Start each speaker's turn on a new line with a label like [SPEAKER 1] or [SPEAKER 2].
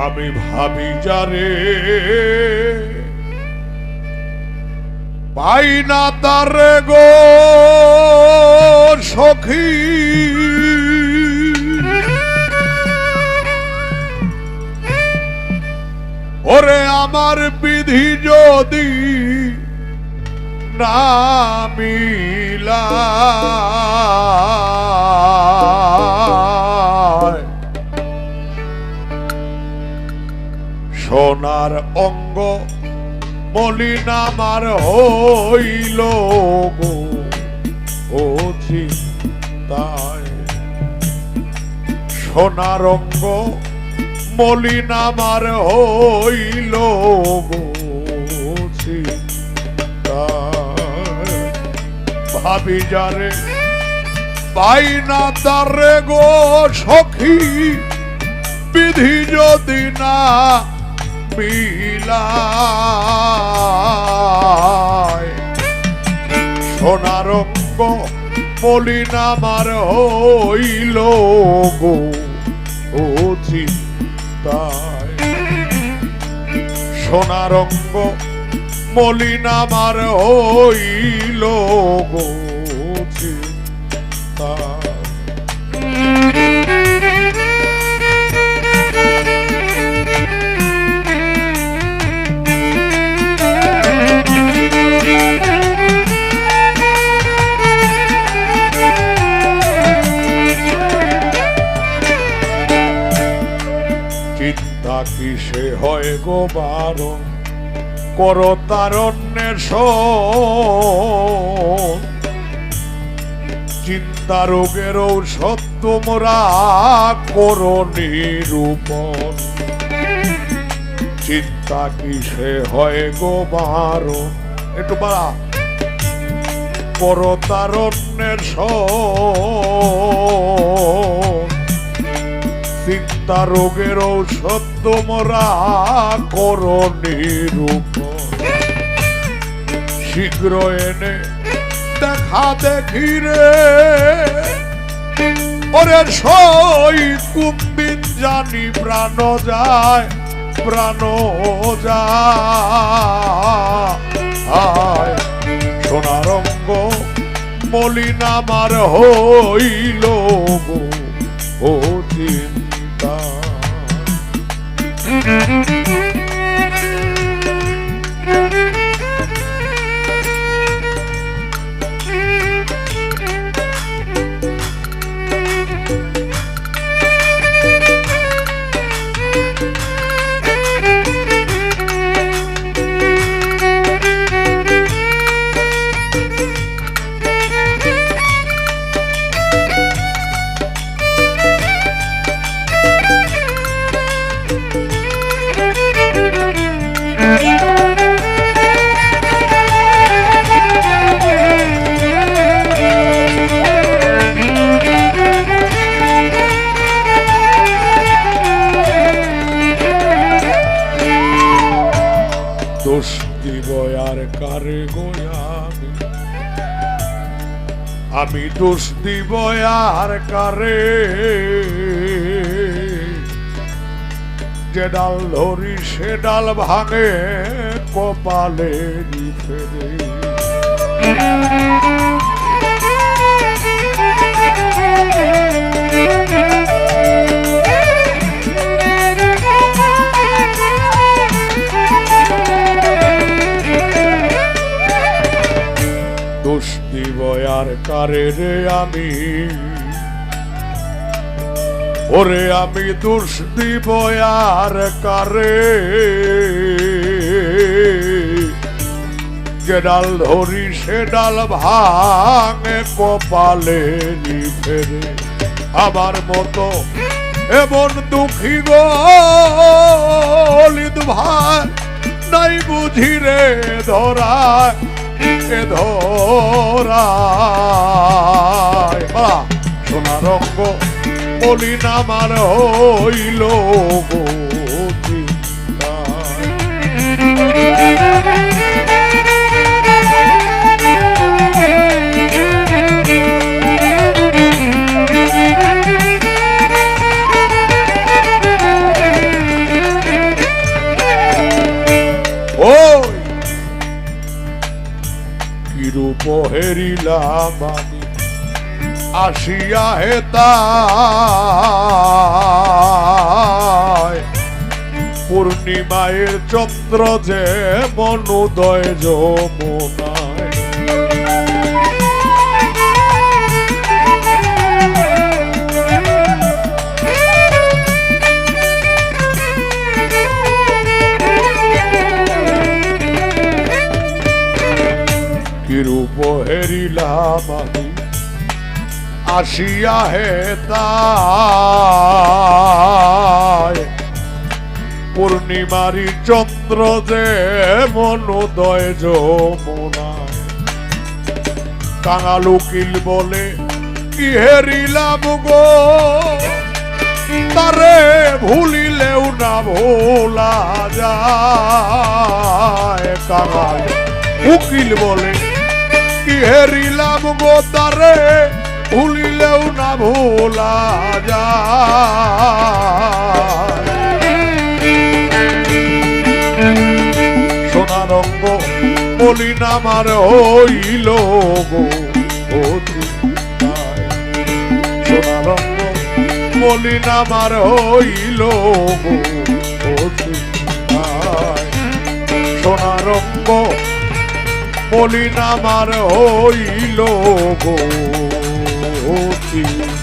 [SPEAKER 1] আমি ভাবি যারে পাই না তার গো সখী। ওরে আমার বিধি যদি না মিলায় সোনার অঙ্গ মলিন আমার হইল গো। ও চিন্তায় সোনার অঙ্গ মলিন আমার হইল গো। চিন্তায় ভাবি যারে পাই না তারে গো সখী, বিধি যদি না মিলায় সোনার মলিন আমার হইল গো ও চিন্তায়। সোনার মলিন আমার হইল গো চিন্তায়। কিসে হয় গো বারণ, কর তারণ্যের চিন্তা রোগের ঔষধ তোমরা করো নিরূপণ। চিন্তা কিসে, হয় গো বারণ, একটু বাড়া। কর তারণ্যের চিন্তা রোগের ঔষধ তোমরা করো নিরূপ শীঘ্র এনে দেখা দেখি রে। ওরে সই কুন্দিন জানি প্রাণ যায় প্রাণ যায়। সোনার অঙ্গ মলিন আমার হইল ও চিন্তা দোষ দিব আর কার আমি দোষ দিব আর কারে। যে ডাল ধরি, সে ডাল ভাঙে, কপালে ফেরে আর কারে রে আমি? ওরে আমি দোষ দিব আর কারে? যে ডাল ধরি সে ডাল ভাঙে কপালে ফেরে আমার মতো এমন দুঃখী গলিত ভাই, নাই বুঝি রে ধরায় এ রঙ্গ মলিন আমার হইল গো কিরূপ হেরিলাম আমি? আসিয়া হে তাই। পূর্ণিমায়ের চন্দ্র যে মনোদয় যমুনায়। কিরূপ হেরিলাম আমি? আসিয়া হে তাই। পূর্ণিমারি চন্দ্র যে মনোদয় যমুনায়। কাঙাল উকিল বলে, কি হেরিলাম গো? তারে ভুলিলেও না ভোলা যায়। কাঙাল উকিল বলে, কি হেরিলাম গো তারে ভুলিলেও না ভোলা যায়। সোনা রঙ্গ বলি না আমার হইল গো বলি না আমার হইল গো বলি না আমার হইল গো। ও তৃষ্ণায়।